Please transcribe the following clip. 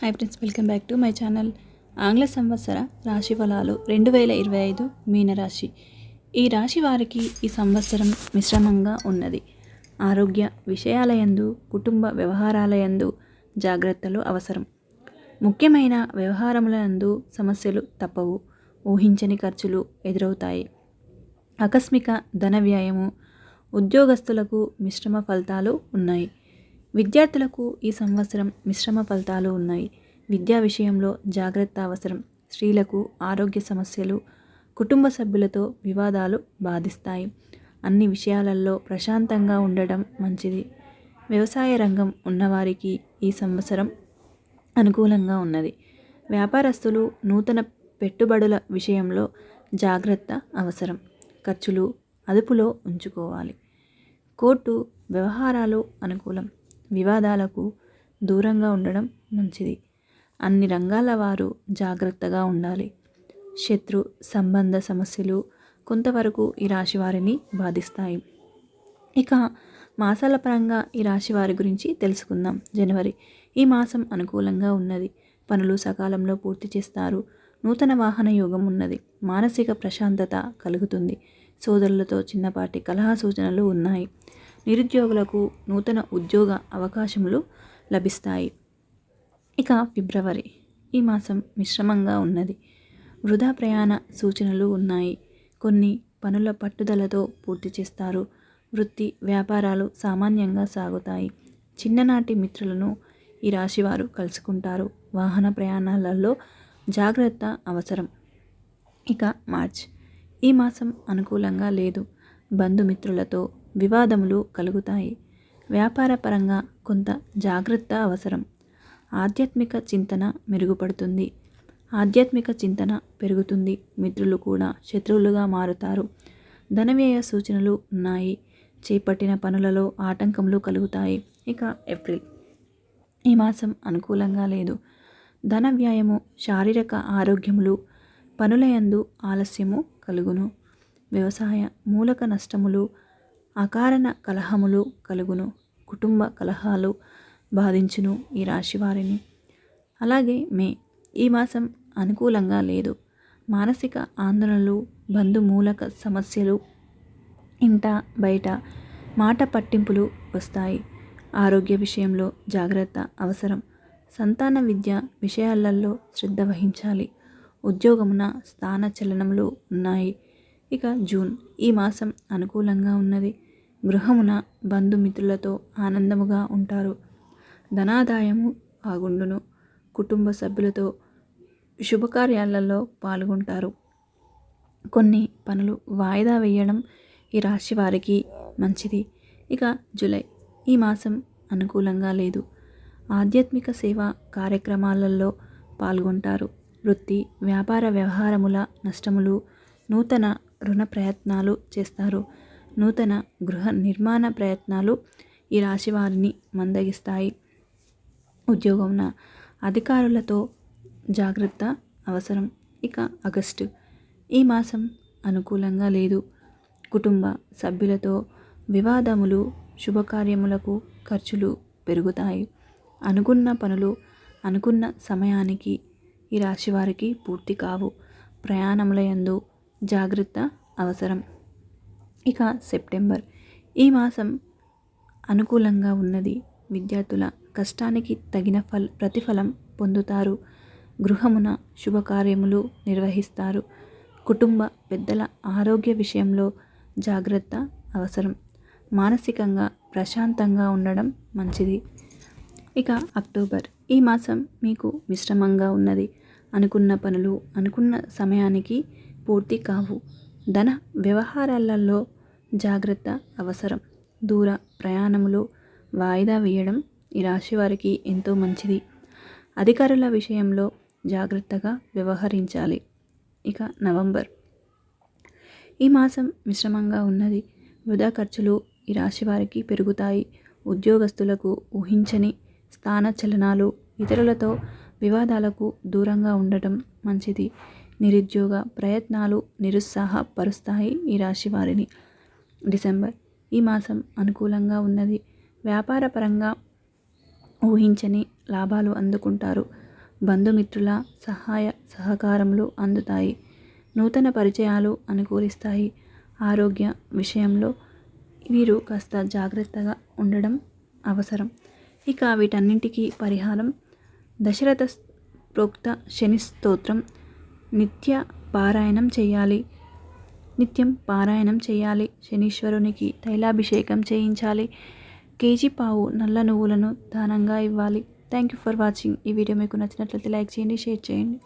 Hi friends welcome back to my channel ఆంగ్ల సంవత్సర రాశి ఫలాలు రెండు వేల ఇరవై ఐదు మీనరాశి. ఈ రాశి వారికి ఈ సంవత్సరం మిశ్రమంగా ఉన్నది. ఆరోగ్య విషయాలయందు కుటుంబ వ్యవహారాలయందు జాగ్రత్తలు అవసరం. ముఖ్యమైన వ్యవహారములందు సమస్యలు తప్పవు. ఊహించని ఖర్చులు ఎదురవుతాయి. ఆకస్మిక ధన వ్యయము ఉద్యోగస్తులకు మిశ్రమ ఫలితాలు ఉన్నాయి. విద్యార్థులకు ఈ సంవత్సరం మిశ్రమ ఫలితాలు ఉన్నాయి. విద్యా విషయంలో జాగ్రత్త అవసరం. స్త్రీలకు ఆరోగ్య సమస్యలు కుటుంబ సభ్యులతో వివాదాలు బాధిస్తాయి. అన్ని విషయాలలో ప్రశాంతంగా ఉండడం మంచిది. వ్యవసాయ రంగం ఉన్నవారికి ఈ సంవత్సరం అనుకూలంగా ఉన్నది. వ్యాపారస్తులు నూతన పెట్టుబడుల విషయంలో జాగ్రత్త అవసరం. ఖర్చులు అదుపులో ఉంచుకోవాలి. కోర్టు వ్యవహారాలు అనుకూలం. వివాదాలకు దూరంగా ఉండడం మంచిది. అన్ని రంగాల వారు జాగ్రత్తగా ఉండాలి. శత్రు సంబంధ సమస్యలు కొంతవరకు ఈ రాశి వారిని బాధిస్తాయి. ఇక మాసాల పరంగా ఈ రాశి వారి గురించి తెలుసుకుందాం. జనవరి ఈ మాసం అనుకూలంగా ఉన్నది. పనులు సకాలంలో పూర్తి చేస్తారు. నూతన వాహన యోగం ఉన్నది. మానసిక ప్రశాంతత కలుగుతుంది. సోదరులతో చిన్నపాటి కలహ సూచనలు ఉన్నాయి. నిరుద్యోగులకు నూతన ఉద్యోగ అవకాశములు లభిస్తాయి. ఇక ఫిబ్రవరి ఈ మాసం మిశ్రమంగా ఉన్నది. వృధా ప్రయాణ సూచనలు ఉన్నాయి. కొన్ని పనుల పట్టుదలతో పూర్తి చేస్తారు. వృత్తి వ్యాపారాలు సామాన్యంగా సాగుతాయి. చిన్ననాటి మిత్రులను ఈ రాశివారు కలుసుకుంటారు. వాహన ప్రయాణాలలో జాగ్రత్త అవసరం. ఇక మార్చ్ ఈ మాసం అనుకూలంగా లేదు. బంధుమిత్రులతో వివాదములు కలుగుతాయి. వ్యాపార పరంగా కొంత జాగ్రత్త అవసరం. ఆధ్యాత్మిక చింతన మెరుగుపడుతుంది. ఆధ్యాత్మిక చింతన పెరుగుతుంది. మిత్రులు కూడా శత్రువులుగా మారుతారు. ధనవ్యయ సూచనలు ఉన్నాయి. చేపట్టిన పనులలో ఆటంకములు కలుగుతాయి. ఇక ఏప్రిల్. ఈ మాసం అనుకూలంగా లేదు. ధన వ్యాయము శారీరక ఆరోగ్యములు పనులయందు ఆలస్యము కలుగును. వ్యవసాయ మూలక నష్టములు అకారణ కలహములు కలుగును కుటుంబ కలహాలు బాధించును ఈ రాశి వారిని అలాగే మే ఈ మాసం అనుకూలంగా లేదు. మానసిక ఆందోళనలు బంధుమూలక సమస్యలు ఇంట బయట మాట పట్టింపులు వస్తాయి. ఆరోగ్య విషయంలో జాగ్రత్త అవసరం. సంతాన విద్య విషయాలలో శ్రద్ధ వహించాలి. ఉద్యోగమున స్థాన చలనములు ఉన్నాయి. ఇక జూన్ ఈ మాసం అనుకూలంగా ఉన్నది. గృహమున బంధుమిత్రులతో ఆనందముగా ఉంటారు. ధనాదాయము బాగుండును కుటుంబ సభ్యులతో శుభకార్యాలలో పాల్గొంటారు. కొన్ని పనులు వాయిదా వేయడం ఈ రాశి వారికి మంచిది. ఇక జూలై ఈ మాసం అనుకూలంగా లేదు. ఆధ్యాత్మిక సేవ కార్యక్రమాలలో పాల్గొంటారు. వృత్తి వ్యాపార వ్యవహారముల నష్టములు నూతన రుణ ప్రయత్నాలు చేస్తారు. నూతన గృహ నిర్మాణ ప్రయత్నాలు ఈ రాశి వారిని మందగిస్తాయి. ఉద్యోగంన అధికారులతో జాగ్రత్త అవసరం. ఇక ఆగస్టు. ఈ మాసం అనుకూలంగా లేదు. కుటుంబ సభ్యులతో వివాదములు శుభకార్యములకు ఖర్చులు పెరుగుతాయి. అనుకున్న పనులు అనుకున్న సమయానికి ఈ రాశి వారికి పూర్తి కావు. ప్రయాణముల యందు జాగ్రత్త అవసరం. ఇక సెప్టెంబర్. ఈ మాసం అనుకూలంగా ఉన్నది. విద్యార్థుల కష్టానికి తగిన ఫల్ ప్రతిఫలం పొందుతారు. గృహమున శుభకార్యములు నిర్వహిస్తారు. కుటుంబ పెద్దల ఆరోగ్య విషయంలో జాగ్రత్త అవసరం. మానసికంగా ప్రశాంతంగా ఉండడం మంచిది. ఇక అక్టోబర్. ఈ మాసం మీకు మిశ్రమంగా ఉన్నది. అనుకున్న పనులు అనుకున్న సమయానికి పూర్తి కావు. ధన వ్యవహారాలలో జాగ్రత్త అవసరం. దూర ప్రయాణములు వాయిదా వేయడం ఈ రాశి వారికి ఎంతో మంచిది. అధికారుల విషయంలో జాగ్రత్తగా వ్యవహరించాలి. ఇక నవంబర్. ఈ మాసం మిశ్రమంగా ఉన్నది. వృధా ఖర్చులు ఈ రాశి వారికి పెరుగుతాయి. ఉద్యోగస్తులకు ఊహించని స్థాన చలనాలు ఇతరులతో వివాదాలకు దూరంగా ఉండటం మంచిది. నిరుద్యోగ ప్రయత్నాలు నిరుత్సాహపరుస్తాయి ఈ రాశి వారిని. డిసెంబర్ ఈ మాసం అనుకూలంగా ఉన్నది. వ్యాపారపరంగా ఊహించని లాభాలు అందుకుంటారు. బంధుమిత్రుల సహాయ సహకారములు అందుతాయి. నూతన పరిచయాలు అనుకూలిస్తాయి. ఆరోగ్య విషయంలో వీరు కాస్త జాగ్రత్తగా ఉండడం అవసరం. ఇక వీటన్నింటికీ పరిహారం. దశరథ ప్రోక్త శని స్తోత్రం. నిత్య పారాయణం చేయాలి. నిత్యం పారాయణం చేయాలి. శనీశ్వరునికి తైలాభిషేకం చేయించాలి. కేజీ పావు నల్ల నువ్వులను దానంగా ఇవ్వాలి. థ్యాంక్ యూ ఫర్ వాచింగ్ ఈ వీడియో మీకు నచ్చినట్లయితే లైక్ చేయండి షేర్ చేయండి.